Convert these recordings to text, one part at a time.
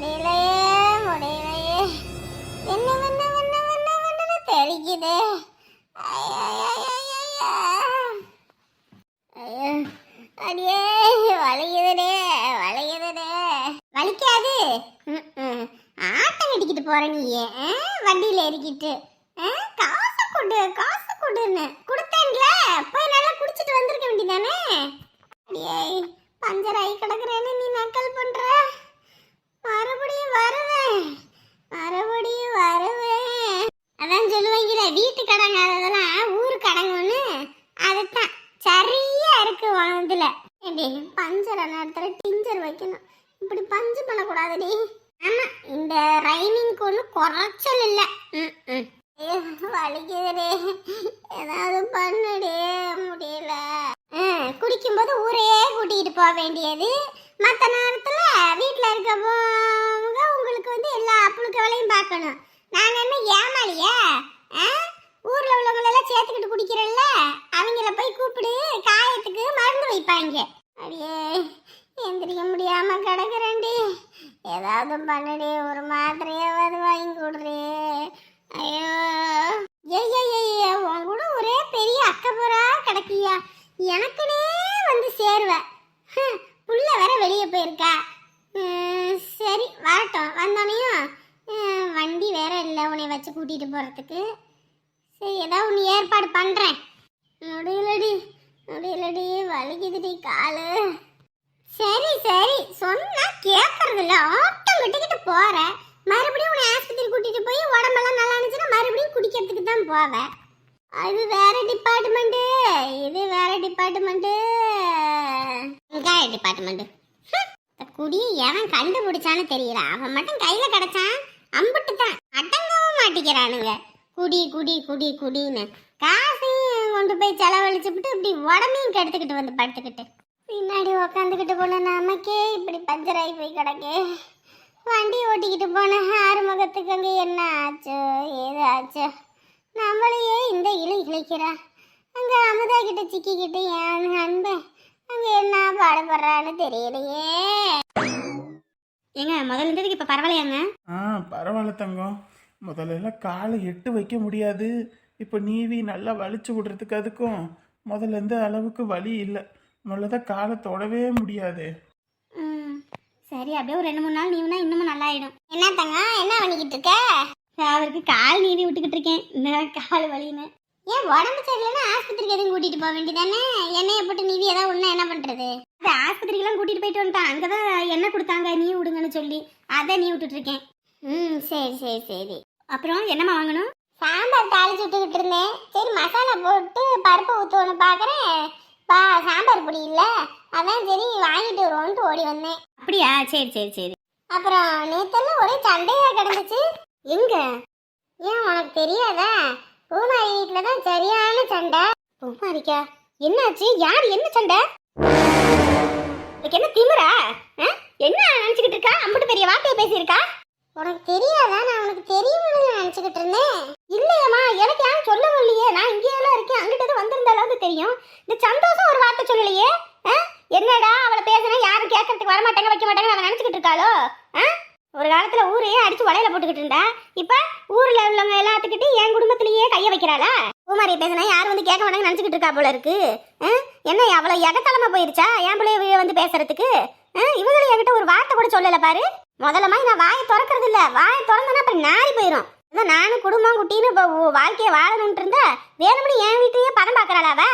முடியலையே முடியலையே. என்ன பண்ண பண்ண பண்ண பண்ண தெரிக்குது அடியே வலிக்குதுடே வலிக்குதுடே. வலிக்காது. ஆட்டம் கட்டிக்கிட்டு போற நீ வண்டியில ஏறிக்கிட்டு ஆ, காசு கொடு காசு கொடுன்னு. கொடுத்தேன்ல போய் நல்லா குடிச்சிட்டு வந்திருக்க வேண்டியதானே அடியே பஞ்சர் ஆகி கிடக்குறேன்னு நீ நக்கல் பண்ற? மறுபடியும் வருவேன் மறுபடியும் வருவேன் அதான் சொல்லுவாங்கல்ல வீட்டு கடங்க அதெல்லாம் ஊர் கடங்கன்னு அதுதான் சரியா இருக்கு உன் இதுல ஏண்டி பஞ்சர் நேரத்துல டிஞ்சர் வைக்கணும் இப்படி பஞ்சு பண்ணக்கூடாதுடி ஆமா இந்த ரைனிங்க்கு ஒன்றும் குறைச்சல் இல்லை ம் ம் ஐயோ, வலிக்குதுடே ஏதாவது பண்ணுடே முடியல ம், குடிக்கும்போது ஊரையே கூட்டிகிட்டு போக வேண்டியது மற்ற நேரத்தில் வீட்டில் இருக்கவங்க உங்களுக்கு வந்து எல்லா புழுக்க வேலையும் பார்க்கணும் நாங்கள் என்ன ஏமாளியா ஆ ஊரில் உள்ளவங்களெல்லாம் சேர்த்துக்கிட்டு குடிக்கிறல்ல அவங்கள போய் கூப்பிடு காயத்துக்கு மருந்து வைப்பாங்க அப்படியே எந்திரிக்க முடியாம கிடக்குறேன்டி. ஏதாவது பண்ணடி ஒரு மாத்திரையாவது வாங்கி கொடுறே ஐயோ. ஐயா உன் கூட ஒரே பெரிய அக்கப்புறா கிடக்கியா. எனக்குனே வந்து சேருவேன் புள்ள வேற வெளியே போயிருக்கா. சரி வரட்டும். வந்தோனையும் வண்டி வேற இல்லை உன்னை வச்சு கூட்டிட்டு போறதுக்கு. சரி ஏதாவது ஒன்று ஏற்பாடு பண்ணுறேன் முடியல. முடியலடியே வலிக்குதுடி காலு. சரி சரி சொன்னா கேட்கறதில்ல ஆட்டம் கட்டிக்கிட்டு போற. மறுபடியும் உன்னை ஆஸ்பத்திரி கூட்டிட்டு போய் உடம்பெல்லாம் நல்லா இருந்துச்சுன்னா மறுபடியும் குடிக்கிறதுக்கு தான் போவேன் அது வேற டிபார்ட்மெண்ட்டு இது வேற டிபார்ட்மெண்ட்டு டிபார்ட்மெண்ட் டிபார்ட்மெண்ட் குடி எவன் கண்டுபிடிச்சான்னு தெரியல. அவன் மட்டும் கையில கிடைச்சான். அம்புட்டு தான் அடங்கவும் மாட்டிக்கிறானுங்க. குடி குடி குடி குடின்னு. காசு கொண்டு போய் செலவழிச்சுப்பிட்டு இப்படி உடம்பையும் கெடுத்துக்கிட்டு வந்து படுத்துக்கிட்டு. பின்னாடி உக்காந்துக்கிட்டு போன நமக்கே இப்படி பஞ்சராகி போய் கிடக்கே. வண்டி ஓட்டிக்கிட்டு போன ஆறுமுகத்துக்கு அங்கே என்ன ஆச்சு ஏது ஆச்சோ நம்மளையே இந்த இழு இழைக்கிறா. அங்கே அமுதா கிட்ட சிக்கிக்கிட்டு என் அன்பு அங்கே என்ன பாடுபடுறான்னு தெரியலையே. ஏங்க முதல்ல இருந்ததுக்கு இப்போ பரவாயில்லையாங்க? ஆ பரவாயில்ல தங்கம். முதல்ல எல்லாம் காலை எட்டு வைக்க முடியாது. இப்போ நீவி நல்லா வலிச்சு விடுறதுக்கு அதுக்கும் முதல்ல இருந்த அளவுக்கு வலி இல்லை. முதல்ல காலை தொடவே முடியாது. சரி அப்படியே ஒரு ரெண்டு மூணு நாள் நீவுனா இன்னமும் நல்லா ஆயிடும் என்ன தங்க என்ன பண்ணிக்கிட்டு இருக்க? அவருக்கு கால் நீவி விட்டுக்கிட்டு இருக்கேன். இந்த கால் வலின்னு. ஏன் உடம்பு சரியில்லைன்னா ஆஸ்பத்திரிக்கு எதுவும் கூட்டிட்டு போக வேண்டியதானே? எண்ணெயை போட்டு நீவி ஏதாவது ஒண்ணு என்ன பண்றது? அது ஆஸ்பத்திரிக்கெல்லாம் கூட்டிட்டு போயிட்டு வந்துட்டான். அங்கே தான் எண்ணெய் கொடுத்தாங்க நீ விடுங்கன்னு சொல்லி. அதை நீ விட்டுட்டு இருக்கேன். ம் சரி சரி சரி. அப்புறம் என்னம்மா வாங்கணும்? சாம்பார் தாளிச்சு விட்டுக்கிட்டு இருந்தேன். சரி மசாலா போட்டு பருப்பு ஊற்றுவோன்னு பார்க்குறேன் பா சாம்பார் பொடி இல்லை. அதான் சரி வாங்கிட்டு வருவோன்ட்டு ஓடி வந்தேன். அப்படியா? சரி சரி சரி. அப்புறம் நேத்தெல்லாம் ஒரே சண்டையாக கிடந்துச்சு. எங்க? ஏன் உனக்கு தெரியாதா? பூமாரி வீட்டில் தான் சரியான சண்டை. பூமாரிக்கா என்னாச்சு? யார் என்ன சண்டை? என்ன திமிரா? ஆ? என்ன நினச்சிக்கிட்டு இருக்கா? அம்பட்டு பெரிய வார்த்தையை பேசியிருக்கா? உனக்கு தெரியாதா? நான் உனக்கு தெரியும்னு நினச்சிக்கிட்டு இருந்தேன். இல்லையம்மா எனக்கு யாரும் சொல்லவும் இல்லையே. நான் இங்கேயெல்லாம் இருக்கேன். அங்கிட்ட வந்திருந்தாலாவது தெரியும். இந்த சந்தோஷம் ஒரு வார்த்தை சொல்லலையே? ஆ? என்னடா அவளை பேசுனா யாரும் கேட்கறதுக்கு வரமாட்டாங்க வைக்க மாட்டாங்க அவன் நினச்சிக்கிட்டு இருக்காளோ? ஆ? ஒரு காலத்தில் ஊரையே அடித்து வலையில போட்டுக்கிட்டு இருந்தா. இப்போ ஊரில் உள்ளவங்க எல்லாத்துக்கிட்டையும் என் குடும்பத்திலேயே கையை வைக்கிறாளா? பூமாரி பேசினா யாரும் வந்து கேட்க மாட்டாங்க நினச்சிக்கிட்டு இருக்கா போல இருக்கு. ஆ? என்ன அவ்வளோ எகத்தலமா போயிருச்சா? என் பிள்ளைய வந்து பேசுறதுக்கு? ஆ? இவங்களும் என்கிட்ட ஒரு வார்த்தை கூட சொல்லலை பாரு. முதல்ல மாதிரி நான் வாயை திறக்கறது இல்ல. வாயை திறந்தனா அப்புறம் நாரி போயிடும் அதான் நானும் குடும்பம் குட்டின்னு வாழ்க்கையை வாழணும்னு இருந்தா வேணும்னு என் வீட்டையே பணம் பார்க்கறாளா அவ?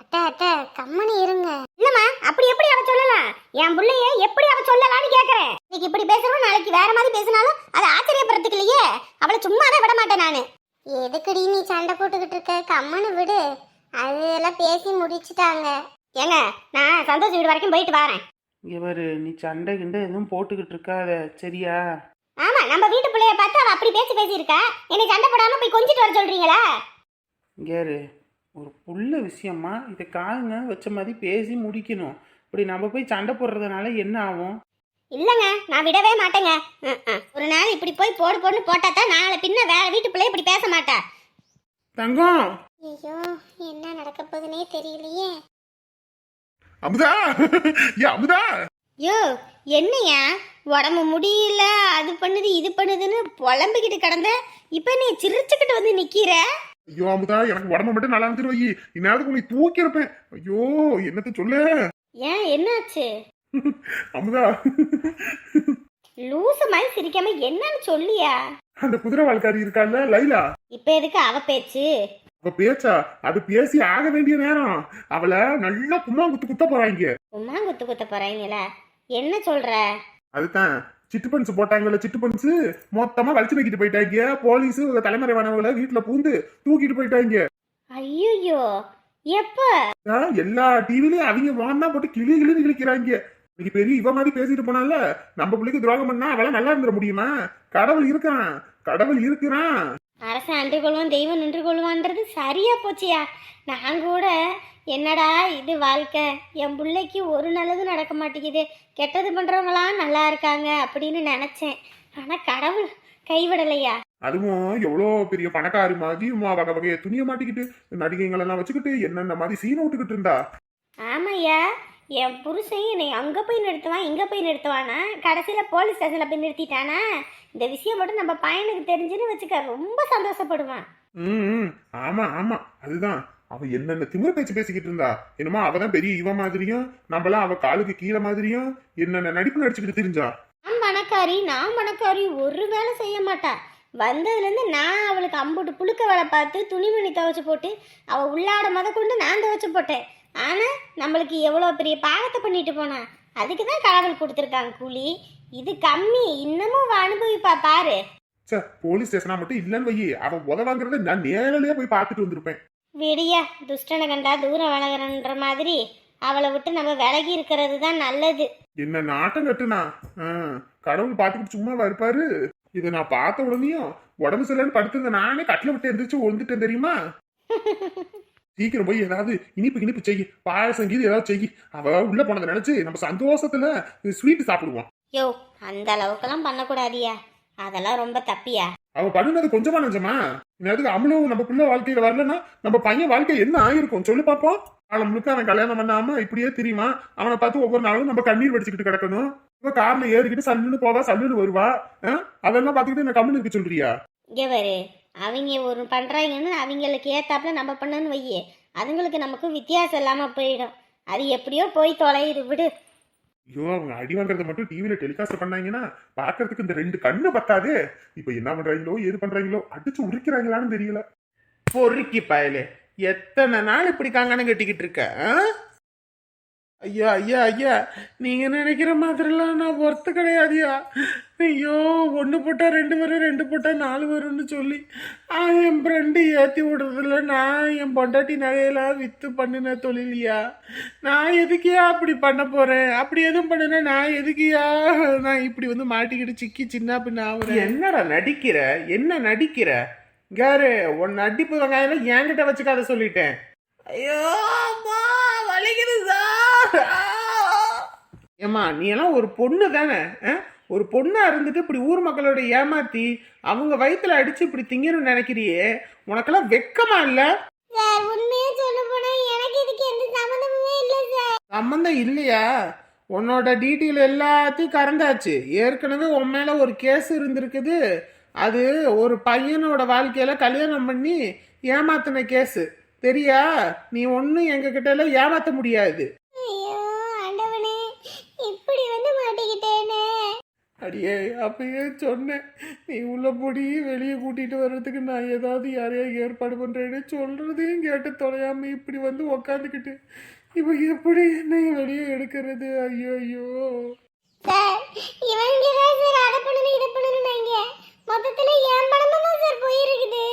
அத்தை அத்தை கம்மனி இருங்க. இல்லம்மா அப்படி எப்படி அவ சொல்லலாம்? என் புள்ளைய எப்படி அவ சொல்லலாம்னு கேக்குறேன். இன்னைக்கு இப்படி பேசுறோம் நாளைக்கு வேற மாதிரி பேசினாலும் அதை ஆச்சரியப்படுறதுக்கு இல்லையே அவளை சும்மாவே விட மாட்டேன் நானு. எதுக்குடி நீ சண்டை போட்டுக்கிட்டு இருக்க? கம்மனு விடு. அதெல்லாம் பேசி முடிச்சிட்டாங்க. ஏங்க நான் சந்தோஷ் வீடு வரைக்கும் போயிட்டு வரேன். இவர் நீ சண்டை கிண்டை எதுவும் போட்டுக்கிட்டு இருக்காத சரியா? ஆமா நம்ம வீட்டு பிள்ளைய பார்த்து அவ அப்படி பேசி பேசியிருக்கா. என்னை சண்டை போடாம போய் கொஞ்சிட்டு வர சொல்றீங்களா? கேரு ஒரு புள்ள விஷயமா இதை காதுங்க வச்ச மாதிரி பேசி முடிக்கணும். இப்படி நம்ம போய் சண்டை போடுறதுனால என்ன ஆகும்? இல்லைங்க நான் விடவே மாட்டேங்க. ஒரு நாள் இப்படி போய் போடு போடுன்னு போட்டா தான் நாளை பின்ன வேற வீட்டு பிள்ளை இப்படி பேச மாட்டா. தங்கம்! ஐயோ என்ன நடக்க போகுதுன்னே தெரியலையே. அமுதா? ஏ அமுதா? யோ என்னையா? உடம்பு முடியல அது பண்ணுது இது பண்ணுதுன்னு புலம்பிக்கிட்டு கிடந்த இப்போ நீ சிரிச்சுக்கிட்டு வந்து நிக்கிற? ஐயோ அமுதா எனக்கு உடம்ப மட்டும் நல்லா இருந்துட்டு வை. இந்நேரத்துக்கு உன்னை தூக்கி இருப்பேன் ஐயோ என்னத்த சொல்ல? ஏன் என்னாச்சு? அமுதா. லூசு மாதிரி சிரிக்காம என்னன்னு சொல்லியா? அந்த குதிரை வாழ்க்காரி இருக்கால லைலா? இப்போ எதுக்கு அவ பேச்சு? அவ பேச்சா? அது பேசி ஆக வேண்டிய நேரம். அவளை நல்லா கும்மா குத்து குத்த போறாங்க உமா குத்து குத்த போறாங்களா என்ன சொல்ற? அதுதான். சிட்டு பன்ஸ் போட்டாங்கல்ல சிட்டு பன்ஸ்? மொத்தமா வலிச்சு வைக்கிட்டு போயிட்டாங்க போலீஸ் தலைமறைவானவங்கள வீட்டுல பூந்து தூக்கிட்டு போயிட்டாங்க ஐயோ எப்ப? எல்லா டிவிலயும் அவங்க வான்னா போட்டு கிளி கிளி கிழிக்கிறாங்க இன்னைக்கு பெரிய இவ மாதிரி பேசிட்டு போனால நம்ம பிள்ளைக்கு துரோகம் பண்ணா அவளாம் நல்லா இருந்துட முடியுமா? கடவுள் இருக்கான். கடவுள் இருக்கிறான். அரசன் அன்று கொள்வான் தெய்வம் நின்று கொள்வான்றது சரியா போச்சியா? நான் கூட என்னடா இது வாழ்க்கை? என் பிள்ளைக்கு ஒரு நல்லது நடக்க மாட்டேங்குது. கெட்டது பண்றவங்களாம் நல்லா இருக்காங்க அப்படின்னு நினைச்சேன். ஆனா கடவுள் கைவிடலையா? அதுவும் எவ்வளோ பெரிய பணக்காரி மாதிரி வகை வகைய துணிய மாட்டிக்கிட்டு நடிகைங்களெல்லாம் வச்சுக்கிட்டு என்னென்ன மாதிரி சீனை விட்டுக்கிட்டு இருந்தா? ஆமாய்யா. என் புருஷன் என்னை அங்கே போய் நிறுத்துவான் இங்கே போய் நிறுத்துவானா கடைசியில் போலீஸ் ஸ்டேஷனில் போய் நிறுத்திட்டானா? இந்த விஷயம் மட்டும் நம்ம பையனுக்கு தெரிஞ்சுன்னு வச்சுக்க ரொம்ப சந்தோஷப்படுவான். ம் ம், ஆமா ஆமா. அதுதான். அவ என்னென்ன திமிர பேச்சு பேசிக்கிட்டு இருந்தா? என்னமோ அவதான் பெரிய இவ மாதிரியும் நம்மளாம் அவ காலுக்கு கீழே மாதிரியும் என்னென்ன நடிப்பு நடிச்சுக்கிட்டு தெரிஞ்சா? நான் பணக்காரி நான் பணக்காரி ஒரு வேலை செய்ய மாட்டா. வந்ததுலேருந்து நான் அவளுக்கு அம்புட்டு புழுக்க வேலை பார்த்து துணிமணி துவைச்சு போட்டு அவள் உள்ளாட முத கொண்டு நான் துவைச்சு போட்டேன். ஆனால் நம்மளுக்கு எவ்வளோ பெரிய பாகத்தை பண்ணிட்டு போனா? அதுக்கு தான் கடவுள் கொடுத்துருக்காங்க கூலி. இது கம்மி. இன்னமும் அனுபவிப்பா பாரு. சே போலீஸ் ஸ்டேஷனா மட்டும் இல்லைன்னு வையி. அவ உத வாங்குறத நான் நேரலையே போய் பார்த்துட்டு வந்திருப்பேன். விடியா துஷ்டனை கண்டா தூரம் விலகிறன்ற மாதிரி அவளை விட்டு நம்ம விலகி இருக்கிறது தான் நல்லது. என்ன நாட்டம் கட்டுனா? கடவுள் பார்த்துக்கிட்டு சும்மாவா இருப்பாரு? இதை நான் பார்த்த உடனேயும் உடம்பு சரியில்லைன்னு படுத்திருந்த நானே கட்டில விட்டு எந்திரிச்சு விழுந்துட்டேன் தெரியுமா? சீக்கிரம் போய் ஏதாவது இனிப்பு இனிப்பு செய் பாயசம் கீது ஏதாவது செய். அவ உள்ள போனதை நினைச்சு நம்ம சந்தோஷத்துல ஸ்வீட் சாப்பிடுவோம். யோ அந்த அளவுக்கெல்லாம் பண்ணக்கூடாதியா? அதெல்லாம் ரொம்ப தப்பியா? அவ பண்ணுனது கொஞ்சமா நஞ்சமா? நேரத்துக்கு அவளும் நம்ம பிள்ளை வாழ்க்கையில வரலன்னா நம்ம பையன் வாழ்க்கை என்ன ஆயிருக்கும்? சொல்லு பாப்போம். அவளை முழுக்க அவன் கல்யாணம் பண்ணாம இப்படியே தெரியுமா? அவனை பார்த்து ஒவ்வொரு நாளும் நம்ம கண்ணீர் வடிச்சுக்கிட்டு கிடக்கணும். இவ கார்ல ஏறிக்கிட்டு சல்லுன்னு போவா சல்லுன்னு வருவா? அதெல்லாம் பார்த்துக்கிட்டு என்ன கம்முன்னு இருக்க சொல்றியா? அவங்க ஒரு பண்ணுறாங்கன்னு அவங்களுக்கு ஏத்தாப்புல நம்ம பண்ணணும்னு வையே. அதுங்களுக்கு நமக்கு வித்தியாசம் இல்லாமல் போயிடும். அது எப்படியோ போய் தொலையுது விடு. ஐயோ அவங்க அடி வாங்குறத மட்டும் டிவில டெலிகாஸ்ட் பண்ணாங்கன்னா பாக்குறதுக்கு இந்த ரெண்டு கண்ணு பத்தாதே. இப்ப என்ன பண்றாங்களோ ஏது பண்றாங்களோ அடிச்சு உரிக்கிறாங்களான்னு தெரியல. பொறுக்கி பயலே. எத்தனை நாள் இப்படி காங்கன்னு கட்டிக்கிட்டு இருக்க ஆ? ஐயா ஐயா ஐயா நீங்க நினைக்கிற மாதிரிலாம் நான் ஒர்த்து கிடையாதுயா. ஐயோ ஒன்று போட்டா ரெண்டு வரும் ரெண்டு போட்டா நாலு வரும்னு சொல்லி. ஆ, என் ஃப்ரெண்டு ஏற்றி விடுறதில்ல நான் என் பொண்டாட்டி நகையெல்லாம் விற்று பண்ணின தொழிலியா? நான் எதுக்கியா அப்படி பண்ண போறேன்? அப்படி எதுவும் பண்ணுனா நான் எதுக்கியா? நான் இப்படி வந்து மாட்டிக்கிட்டு சிக்கி சின்ன பின்ன ஆகுறேன் என்னடா நடிக்கிற? என்ன நடிக்கிற? காரு உன் நடிப்பு வெங்காயம் என்கிட்ட வச்சுக்காத சொல்லிட்டேன். ஐயோ அம்மா! வலிக்குது சார். ஏம்மா நீ எல்லாம் ஒரு பொண்ணு தானே? ஆ? ஒரு பொண்ணா இருந்துட்டு இப்படி ஊர் மக்களோட ஏமாத்தி அவங்க வயித்துல அடிச்சு இப்படி திங்கணும்னு நினைக்கிறியே? உனக்கெல்லாம் வெக்கமா இல்ல? சம்மந்தம் இல்லையா? உன்னோட டீட்டெயில் எல்லாத்தையும் கறந்தாச்சு. ஏற்கனவே உன் மேல ஒரு கேஸ் இருந்திருக்குது. அது ஒரு பையனோட வாழ்க்கையில கல்யாணம் பண்ணி ஏமாத்தின கேஸ். தெரியா? நீ ஒன்றும் எங்க கிட்ட எல்லாம் ஏமாத்த முடியாது. ஐயோ ஆண்டவனே இப்படி வந்து மாட்டிக்கிட்டேனே. அடியே அப்பயே சொன்னேன். நீ உள்ள போடி வெளியே கூட்டிட்டு வர்றதுக்கு நான் ஏதாவது யாரையா ஏற்பாடு பண்றேன்னு சொல்றதையும் கேட்டு தொலையாம இப்படி வந்து உக்காந்துக்கிட்டு. இப்போ எப்படி என்னை வெளியே எடுக்கிறது? ஐயோ ஐயோ. சார் இவங்க தான் சார் அதை பண்ணணும் இதை பண்ணணும்னாங்க. மொத்தத்துல என் சார் போயிருக்குது.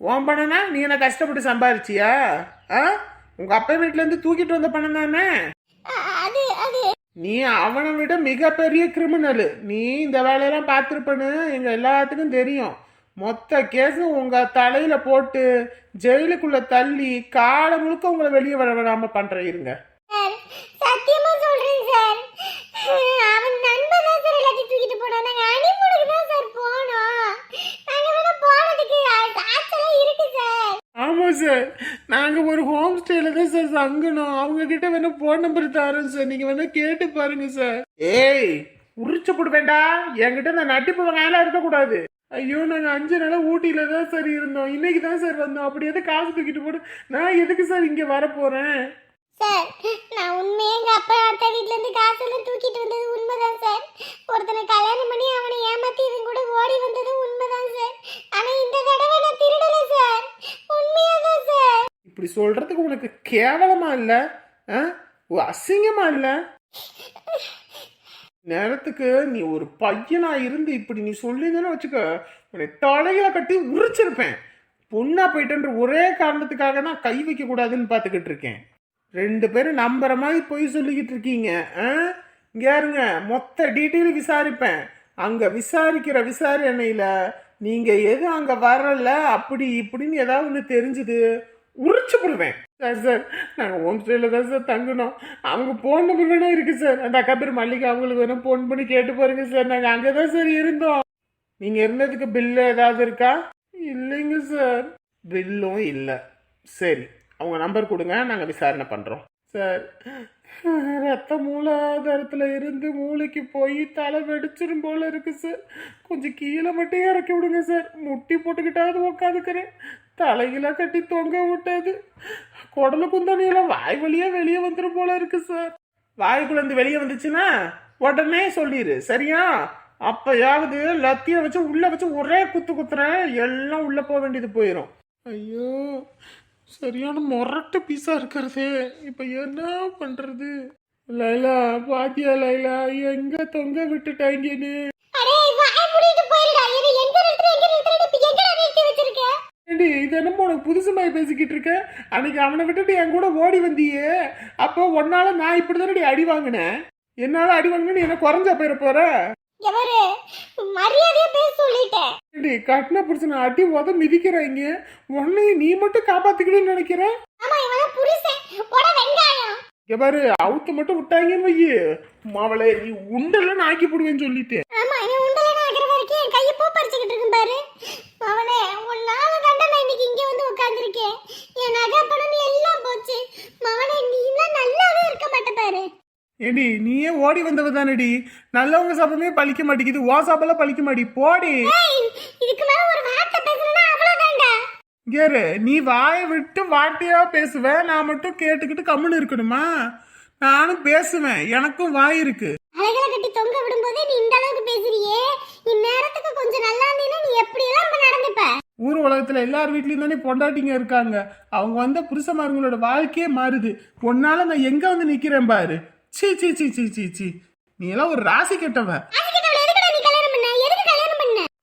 உன் பணம்னா நீ என்ன கஷ்டப்பட்டு சம்பாரிச்சியா ஆ? உங்க அப்பா வீட்ல இருந்து தூக்கிட்டு வந்த பணம் தானே? நீ அவனை விட மிகப்பெரிய கிரிமினல் நீ இந்த வேலையெல்லாம் பார்த்துருப்பன்னு எங்க எல்லாத்துக்கும் தெரியும். மொத்த கேஸும் உங்க தலையில போட்டு ஜெயிலுக்குள்ள தள்ளி காலம் முழுக்க உங்களை வெளியே வர விடாம பண்ற இருங்க. சத்தியமா சொல்றேன் சார். அவன் நண்பன் தான் சார் எல்லாத்தையும் தூக்கிட்டு போனா நாங்க அனிமுனுக்கு தான் சார் போனோம் நாங்க வேணா போனதுக்கு ஆச்சலாம் இருக்கு சார் நாங்கள் சார் ஒரு ஹோம் ஸ்டேல தான் சார் தங்கணும். அவங்க கிட்ட வேணா ஃபோன் நம்பர் தரோம் சார் நீங்கள் வேணா கேட்டு பாருங்க சார் ஏய் உரிச்சு போடுவேண்டா. என்கிட்ட இந்த நட்டிப்பு வாங்கலாம் இருக்கக்கூடாது. ஐயோ நாங்கள் அஞ்சு நாளாக ஊட்டியில் தான் சார் இருந்தோம். இன்னைக்கு தான் சார் வந்தோம். அப்படி எது காசு தூக்கிட்டு போடு நான் எதுக்கு சார் இங்கே வர போகிறேன் சார் நான் உண்மையே எங்கள் அப்பா அத்தை வீட்டிலேருந்து இருந்து காசெல்லாம் தூக்கிட்டு வந்தது உண்மைதான் சார். ஒருத்தனை கல்யாணம் பண்ணி அவனை ஏமாத்தி இவன் கூட ஓடி வந்தது உண்மைதான் சார். ஆனால் இந்த தடவை நான் திருடலை சார். உண்மையாதான் சார். இப்படி சொல்றதுக்கு உனக்கு கேவலமா இல்ல? ஆ? ஓ, அசிங்கமா இல்ல? நேரத்துக்கு நீ ஒரு பையனா இருந்து இப்படி நீ சொல்லியிருந்தேன்னு வச்சுக்க உன்னை தலையில கட்டி உரிச்சிருப்பேன். பொண்ணா போயிட்டேன்ற ஒரே காரணத்துக்காக தான் கை வைக்க கூடாதுன்னு பார்த்துக்கிட்டு இருக்கேன். ரெண்டு பேரும் நம்புற மாதிரி பொய் சொல்லிக்கிட்டு இருக்கீங்க ஆ? இங்க யாருங்க? மொத்த டீட்டெயில் விசாரிப்பேன். அங்க விசாரிக்கிற விசாரணையில நீங்க எது அங்க வரல அப்படி இப்படின்னு ஏதாவது ஒன்று தெரிஞ்சுது உரிச்சு போடுவேன். சார் சார் நாங்கள் ஹோம் ஸ்டேயில் தான் சார் தங்கினோம். அவங்க ஃபோன் நம்பர் வேணா இருக்கு சார். அந்த அக்கா பேர் மல்லிகா அவங்களுக்கு வேணும் ஃபோன் பண்ணி கேட்டு பாருங்க சார். நாங்கள் அங்கே தான் சார் இருந்தோம். நீங்கள் இருந்ததுக்கு பில்லு ஏதாவது இருக்கா? இல்லைங்க சார். பில்லும் இல்லை. சரி. அவங்க நம்பர் கொடுங்க நாங்கள் விசாரணை பண்ணுறோம் சார் ரத்த மூலாதாரத்தில் இருந்து மூளைக்கு போய் தலை வெடிச்சிடும் போல இருக்கு சார். கொஞ்சம் கீழே மட்டும் இறக்கி விடுங்க சார். முட்டி போட்டுக்கிட்டாவது உக்காந்துக்கிறேன். தலையில கட்டி தொங்க விட்டாது. குடலு குந்தணியெல்லாம் வாய் வழியாக வெளியே வந்துடும் போல இருக்கு சார். வாய்க்குள்ளேருந்து வெளியே வந்துச்சுன்னா உடனே சொல்லிடு சரியா? அப்பயாவது லத்தியை வச்சு உள்ளே வச்சு ஒரே குத்து குத்துறேன் எல்லாம் உள்ளே போக வேண்டியது போயிடும் ஐயோ சரியான முரட்டு பீஸா இருக்கிறதே. இப்ப என்ன பண்றது? லைலா பாத்தியா லைலா எங்க தொங்க விட்டுட்டாங்கன்னு அடே வாய் மூடிட்டு போயிருடா. இது எங்க நிறுத்துற எங்க நிறுத்துற இப்ப எங்க நிறுத்தி வச்சிருக்க? ஏண்டி இது என்னமோ உனக்கு புதுசு மாதிரி பேசிக்கிட்டு இருக்க? அன்னைக்கு அவனை விட்டுட்டு என் கூட ஓடி வந்தியே. அப்போ உன்னால நான் இப்படி தானடி அடி வாங்கினேன்? என்னால அடி வாங்கினு என்ன குறைஞ்சா போயிட போற? எவரு? மரியாதையா பேச சொல்லிட்டேன் கட்டின புடிச்சு அடி உத மிதிக்கிறாங்க உன்னையும் நீ மட்டும் காப்பாத்திக்கணும்னு நினைக்கிற? ஆமா இவன் புருஷன். போட வெங்காயம். பாரு அவுத்து மட்டும் விட்டாங்க வையி. மாவளை நீ உண்டெல்லாம் ஆக்கி போடுவேன்னு சொல்லிட்டேன் ஆமா இவன் உண்டல ஆகிற வரைக்கும் என் கையை பூ பறிச்சுக்கிட்டு இருக்கும் பாரு அவனே உன்னால தாண்டா நான் இன்னைக்கு இங்க வந்து உட்கார்ந்திருக்கேன் என் நகை பணம் எல்லாம் போச்சு மவனே நீ நல்லாவே இருக்க மாட்ட பாரு ஏண்டி நீயே ஓடி வந்தவ தானடி? நல்லவங்க சாப்பமே பழிக்க மாட்டேங்குது. ஓ சாப்பெல்லாம் பழிக்க மாட்டி. போடி. கேரு நீ வாயை விட்டு வாட்டியா பேசுவ? நான் மட்டும் கேட்டுக்கிட்டு கம்முன்னு இருக்கணுமா? நானும் பேசுவேன். எனக்கும் வாய் இருக்கு. அழகுல கட்டி தொங்க விடும்போதே நீ இந்த அளவுக்கு பேசுறியே. இந்நேரத்துக்கு கொஞ்சம் நல்லா இருந்தீன்னா நீ எப்படி எல்லாம் நடந்துப்ப? ஊர் உலகத்துல எல்லார் வீட்லயும் தானே பொண்டாட்டிங்க இருக்காங்க. அவங்க வந்த புருஷமார்களோட வாழ்க்கையே மாறுது. உன்னால நான் எங்க வந்து நிக்கிறேன் பாரு. சீ சீ சீ சீ சீ சீ. நீ எல்லாம் ஒரு ராசி கெட்டவ.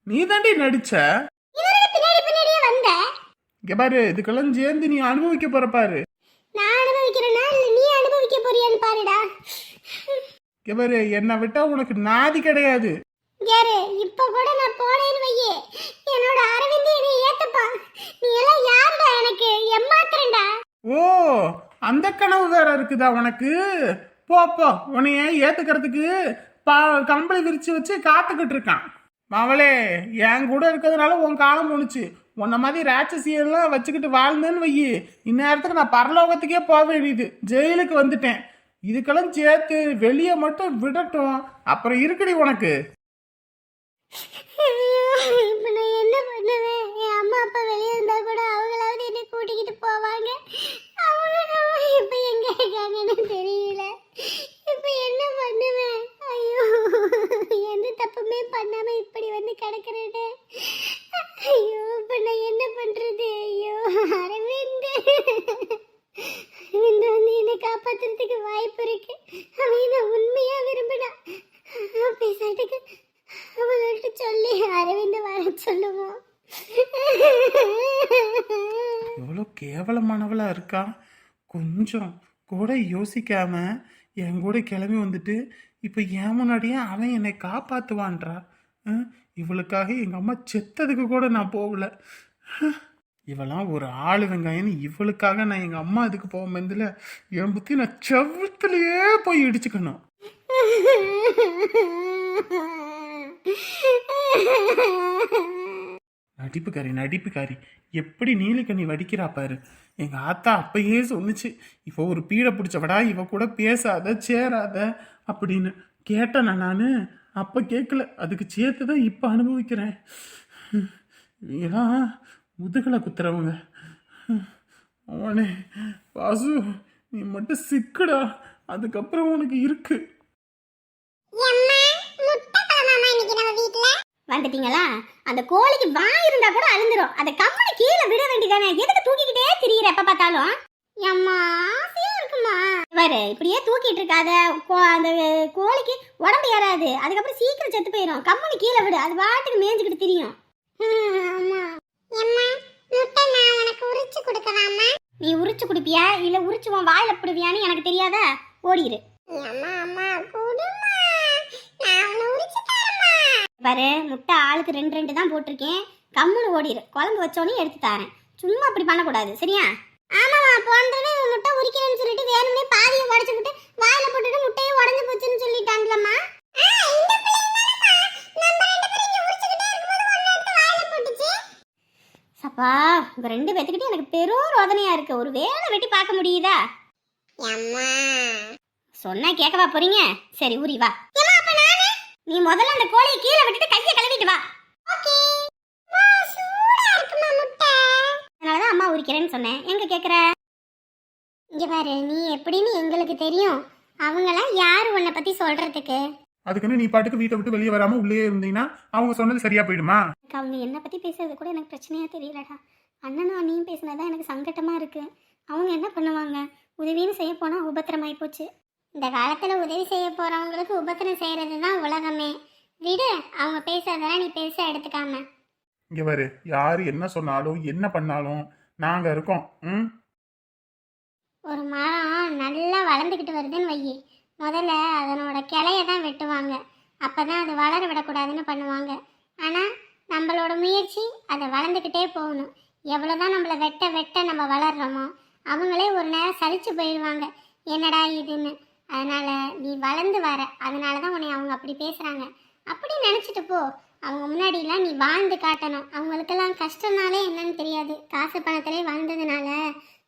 நீ தாண்டி நடிச்ச. இங்க பாரு இதுக்கெல்லாம் சேர்ந்து நீ அனுபவிக்க போற பாரு. நான் அனுபவிக்கிறேனா? இல்ல நீ அனுபவிக்க போறியான்னு பாருடா. இங்க பாரு என்னை விட்டா உனக்கு நாதி கிடையாது. யாரு இப்ப கூட நான் போனேன்னு வையே. என்னோட அரவிந்த் என்னை நீ எல்லாம் யாருடா எனக்கு? எம்மாத்திரண்டா ஓ அந்த கனவு வேற இருக்குதா உனக்கு? போப்போ போ. உன்னைய ஏத்துக்கிறதுக்கு பா கம்பளி விரிச்சு வச்சு காத்துக்கிட்டு இருக்கான். மவளே என் கூட இருக்கிறதுனால உன் காலம் போணுச்சு. உன்ன மாதிரி ராட்சசியெல்லாம் வச்சுக்கிட்டு வாழ்ந்தேன்னு வையி. இந்நேரத்துக்கு நான் பரலோகத்துக்கே போக வேண்டியது. ஜெயிலுக்கு வந்துட்டேன். இதுக்கெல்லாம் சேர்த்து வெளியே மட்டும் விடட்டும். அப்புறம் இருக்குடி உனக்கு. என்ன பண்ணுவேன்? என் அம்மா அப்பா வெளியே இருந்தா கூட அவங்களாவது என்ன கூட்டிக்கிட்டு போவாங்க. அவங்க இப்ப எங்க இருக்காங்கன்னு தெரியல இப்போ என்ன பண்ணுவேன்? ஐயோ எந்த தப்புமே பண்ணாம இப்படி வந்து கிடக்குறேனே. ஐயோ இப்போ நான் என்ன பண்றது? ஐயோ அரவிந்த். அரவிந்த் வந்து என்னை காப்பாத்துறதுக்கு வாய்ப்பு இருக்கு. அவன் என்ன உண்மையா விரும்பினா. பேசாட்டுக்கு அவங்கள்ட்ட சொல்லி அரவிந்த் வர சொல்லுவோம். எவ்வளோ கேவலமானவளா இருக்கா? கொஞ்சம் கூட யோசிக்காம என் கூட கிளம்பி வந்துட்டு இப்போ என் முன்னாடியே அவன் என்னை காப்பாற்றுவான்றா இவளுக்காக எங்கள் அம்மா செத்ததுக்கு கூட நான் போகல. இவெல்லாம் ஒரு ஆள் வெங்காயம்னு இவளுக்காக நான் எங்கள் அம்மா இதுக்கு போக மந்தில் என் புத்தி நான் செவத்துலேயே போய் இடிச்சுக்கணும். நடிப்புக்காரி நடிப்புக்காரி. எப்படி நீலிக்கண்ணி வடிக்கிறா பாரு. எங்கள் ஆத்தா அப்பயே சொன்னுச்சு இப்போ ஒரு பீடை பிடிச்சவடா இவ கூட பேசாத சேராத அப்படின்னு. கேட்டேன் நான்? அப்போ கேட்கல அதுக்கு சேர்த்து தான் இப்போ அனுபவிக்கிறேன். இவங்கெல்லாம் முதுகலை குத்துறவங்க. அவனே வாசு நீ மட்டும் சிக்குடா. அதுக்கப்புறம் உனக்கு இருக்கு எம்மா முட்டை குழம்பாமா இன்னைக்கு நம்ம வீட்ல வந்துட்டீங்களா? அந்த கோழிக்கு வாய் இருந்தா கூட அழுந்துரும். அதை கம்மனு கீழே விட வேண்டியதானே எதுக்கு தூக்கிக்கிட்டே திரியிற எப்ப பார்த்தாலும்? எம்மா ஆசையா இருக்குமா? பாரு இப்படியே தூக்கிட்டு இருக்காத. அந்த கோழிக்கு உடம்பு ஏறாது. அதுக்கப்புறம் சீக்கிரம் செத்து போயிடும் கம்மனு கீழே விடு. அது பாட்டுக்கு மேய்ஞ்சுக்கிட்டு திரியும். நீ உரிச்சு குடிப்பியா? இல்ல உரிச்சு உன் வாயில போடுவியான்னு எனக்கு தெரியாதா? ஓடிரு. அம்மா அம்மா குடுமா நான் உன்னை உரிச்சு தரமா பாரு முட்டை ஆளுக்கு ரெண்டு ரெண்டு தான் போட்டிருக்கேன். கம்முன்னு ஓடிரு குழம்பு வச்சோன்னே எடுத்து தரேன். சும்மா அப்படி பண்ணக்கூடாது சரியா? ஆமாமா போன தடவை முட்டை உரிக்கிறேன்னு சொல்லிட்டு வேணும்னே பாதியை உடைச்சு விட்டு வாயில போட்டுட்டு முட்டையே உடைஞ்சு போச்சுன்னு சொல்லிட்டாங்களம்மா. சப்பா உங்க ரெண்டு பேத்துக்கிட்டே எனக்கு பெரும் ரோதனையா இருக்கு. ஒரு வேலை வெட்டி பார்க்க முடியுதா. சொன்னா கேட்கவா போறீங்க? சரி ஊரி வா. அப்ப? நீ முதல்ல அந்த கோழியை கீழே விட்டுட்டு கையை கழுவிட்டு வா. ஓகே. அம்மா, சூடா இருக்குமா முட்டை? அதனாலதான் அம்மா உரிக்கிறேன்னு சொன்னேன். எங்க கேக்குற? இங்க பாரு நீ எப்படின்னு எங்களுக்கு தெரியும். அவங்களாம் யாரு உன்னை பத்தி சொல்றதுக்கு? அதுக்குன்னு நீ பாட்டுக்கு வீட்டை விட்டு வெளியே வராம உள்ளே இருந்தீங்கன்னா அவங்க சொன்னது சரியா போயிடுமா? எனக்கு அவங்க என்ன பத்தி பேசுறது கூட எனக்கு பிரச்சனையா தெரியலடா. அண்ணனும் அண்ணியும் பேசினதான் எனக்கு சங்கட்டமா இருக்கு. அவங்க என்ன பண்ணுவாங்க? உதவின்னு செய்ய போனா உபத்திரமாயி போச்சு. இந்த காலத்துல உதவி செய்ய போறவங்களுக்கு உபத்திரம் செய்யறது தான் உலகமே. விடு அவங்க பேசுறதெல்லாம் நீ பெருசா எடுத்துக்காம. இங்க பாரு யாரு என்ன சொன்னாலும் என்ன பண்ணாலும் நாங்க இருக்கோம் ம்? ஒரு மரம் நல்லா வளர்ந்துக்கிட்டு வருதுன்னு வையி. முதல்ல அதனோட கிளைய தான் வெட்டுவாங்க. அப்பதான் அது வளர விடக்கூடாதுன்னு பண்ணுவாங்க. ஆனால் நம்மளோட முயற்சி அதை வளர்ந்துக்கிட்டே போகணும். எவ்வளோதான் நம்மளை வெட்ட வெட்ட நம்ம வளர்றோமோ அவங்களே ஒரு நேரம் சலிச்சு போயிடுவாங்க. என்னடா இதுன்னு. அதனால நீ வளர்ந்து வர. அதனால தான் உன்னை அவங்க அப்படி பேசுகிறாங்க அப்படி நினச்சிட்டு போ. அவங்க முன்னாடிலாம் நீ வாழ்ந்து காட்டணும். அவங்களுக்கெல்லாம் கஷ்டம்னாலே என்னன்னு தெரியாது. காசு பணத்திலே வாழ்ந்ததுனால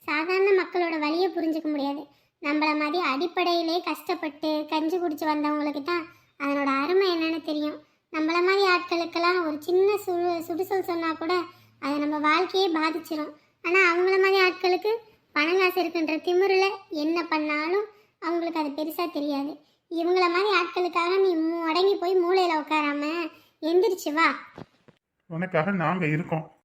சாதாரண மக்களோட வழியை புரிஞ்சுக்க முடியாது. நம்மள மாதிரி அடிப்படையிலே கஷ்டப்பட்டு கஞ்சி குடிச்சு வந்தவங்களுக்கு தான் அதனோட அருமை என்னன்னு தெரியும். நம்மள மாதிரி ஆட்களுக்கெல்லாம் ஒரு சின்ன சுடு சுடுசொல் சொன்னால் கூட அது நம்ம வாழ்க்கையே பாதிச்சிடும் ஆனால் அவங்கள மாதிரி ஆட்களுக்கு பணம் காசு இருக்குன்ற திமிரில் என்ன பண்ணாலும் அவங்களுக்கு அது பெருசாக தெரியாது. இவங்கள மாதிரி ஆட்களுக்காக நீ முடங்கி போய் மூளையில் உட்காராம எந்திரிச்சு வா. உனக்காக நாங்கள் இருக்கோம்.